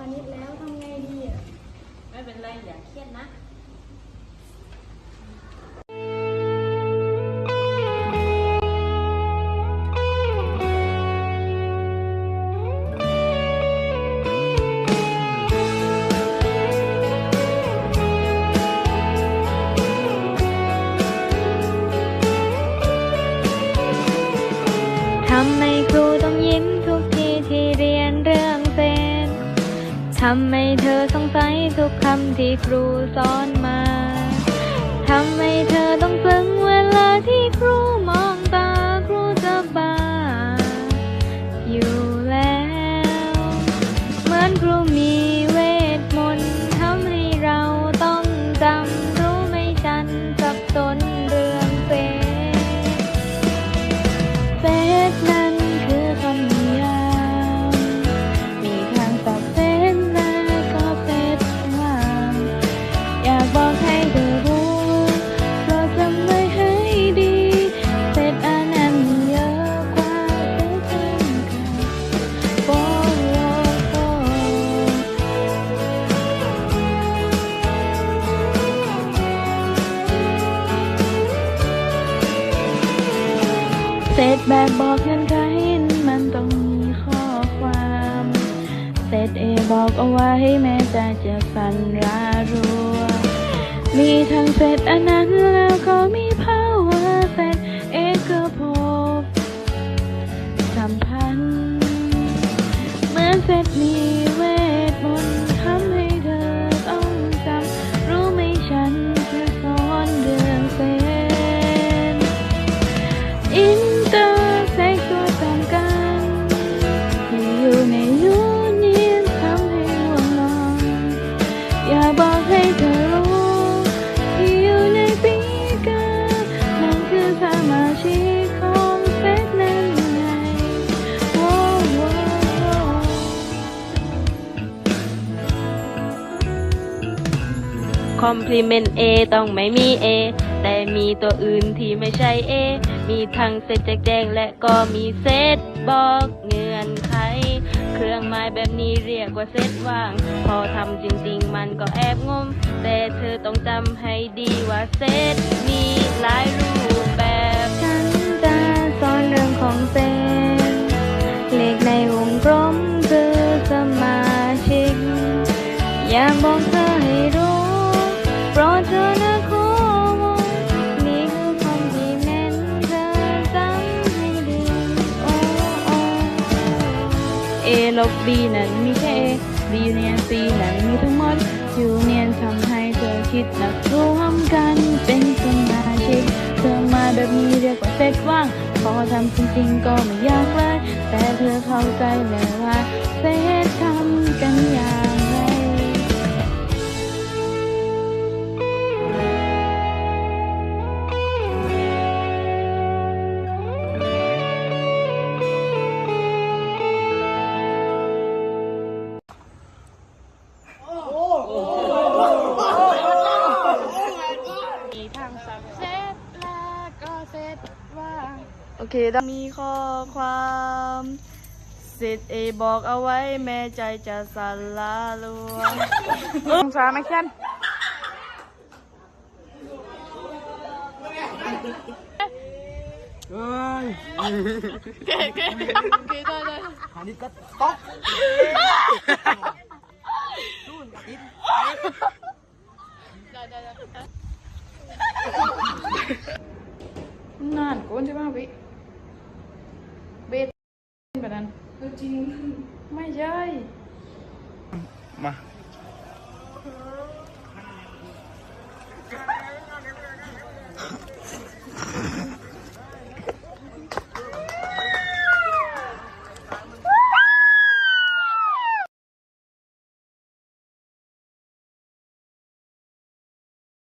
คณิตแล้วทำไงดีอะ ไม่เป็นไรอย่าเครียดนะำให้เธอสงสัยทุกคำที่ครูสอนมา ทำไม เศษแบบบอกเงื่อนไขมันต้องมีข้อความเศษเอบอกเอาไว้แม้ใจจะสั่นรารัว มีทั้งเศษอันนั้นแล้วก็มี คอมพลีเมนต์เอต้องไม่มีเอแต่มีตัวอื่นที่ไม่ใช่เอมีทั้งเซตแจกแจงและก็มีเซตบอกเงื่อนไข เครื่องหมายแบบนี้เรียกว่าเซตว่าง พอทำจริงๆมันก็แอบงม แต่เธอต้องจำให้ดีว่าเซตมีหลายรูป A ลบ B นั้นมีแค่ A B เนียน C นั้นมีทั้งหมดอยู่เนียนทำให้เธอคิดนักรวมกันเป็นสมาชิกเธอมาแบบนี้เรียกว่าเซตว่าง พอทำจริงๆก็ไม่ยากเลยแต่เธอเข้าใจแล้วว่าเซตทำกันอย่าง เคได้มีข้อความสิทธิ์เอบอกเอาไว้แม่ใจจะสั่นลาลวงองศาไม่แค่นนานโกนใช่ไหมพี่เบสแบบนั้นจริง ไม่ใช่ มา